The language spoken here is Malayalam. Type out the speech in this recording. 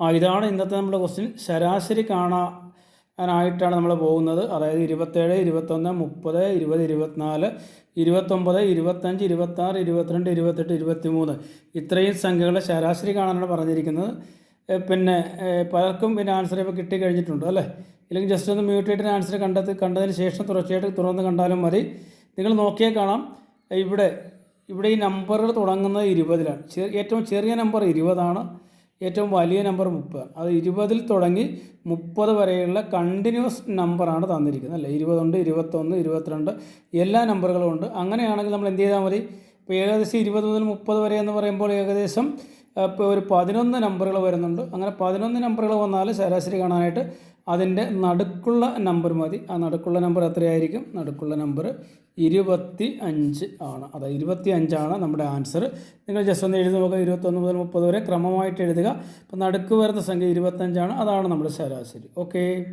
ആ ഇതാണ് ഇന്നത്തെ നമ്മുടെ ക്വസ്റ്റ്യൻ ശരാശരി കാണാനായിട്ടാണ് നമ്മൾ പോകുന്നത്. അതായത് ഇരുപത്തേഴ് ഇരുപത്തൊന്ന് മുപ്പത് ഇരുപത് ഇരുപത്തിനാല് ഇരുപത്തൊമ്പത് ഇരുപത്തഞ്ച് ഇരുപത്താറ് ഇരുപത്തിരണ്ട് ഇരുപത്തെട്ട് ഇരുപത്തിമൂന്ന്. ഇത്രയും സംഖ്യകളെ ശരാശരി കാണാനാണ് പറഞ്ഞിരിക്കുന്നത്. പിന്നെ പലർക്കും പിന്നെ ആൻസർ ഇപ്പോൾ കിട്ടിക്കഴിഞ്ഞിട്ടുണ്ട് അല്ലേ? ഇല്ലെങ്കിൽ ജസ്റ്റ് ഒന്ന് മ്യൂട്ട് ചെയ്തിട്ട് ആൻസർ കണ്ടെത്തി കണ്ടതിന് ശേഷം തുടർച്ചയായിട്ട് തുറന്ന് കണ്ടാലും മതി. നിങ്ങൾ നോക്കിയാൽ കാണാം. ഇവിടെ ഇവിടെ ഈ നമ്പറുകൾ തുടങ്ങുന്നത് ഇരുപതിലാണ്. ഏറ്റവും ചെറിയ നമ്പർ ഇരുപതാണ്. ഏറ്റവും വലിയ നമ്പർ മുപ്പത്. അത് ഇരുപതിൽ തുടങ്ങി മുപ്പത് വരെയുള്ള കണ്ടിന്യൂസ് നമ്പറാണ് തന്നിരിക്കുന്നത് അല്ലേ? ഇരുപതുണ്ട് ഇരുപത്തൊന്ന് ഇരുപത്തിരണ്ട് എല്ലാ നമ്പറുകളും ഉണ്ട്. അങ്ങനെയാണെങ്കിൽ നമ്മൾ എന്ത് ചെയ്താൽ മതി? ഇപ്പോൾ ഏകദേശം ഇരുപത് മുതൽ മുപ്പത് വരെ എന്ന് പറയുമ്പോൾ ഏകദേശം ഇപ്പോൾ ഒരു പതിനൊന്ന് നമ്പറുകൾ വരുന്നുണ്ട്. അങ്ങനെ പതിനൊന്ന് നമ്പറുകൾ വന്നാൽ ശരാശരി കാണാനായിട്ട് അതിന്റെ നടുക്കുള്ള നമ്പർ മതി. ആ നടുക്കുള്ള നമ്പർ എത്രയായിരിക്കും? നടുക്കുള്ള നമ്പർ ഇരുപത്തി അഞ്ച് ആണ്. അതായത് ഇരുപത്തി അഞ്ചാണ് നമ്മുടെ ആൻസർ. നിങ്ങൾ ജസ്റ്റ് ഒന്ന് എഴുതി നോക്കുക. ഇരുപത്തൊന്ന് മുതൽ മുപ്പത് വരെ ക്രമമായിട്ട് എഴുതുക. അപ്പോൾ നടുക്ക് വരുന്ന സംഖ്യ ഇരുപത്തഞ്ചാണ് അതാണ് നമ്മുടെ ശരാശരി. ഓക്കേ?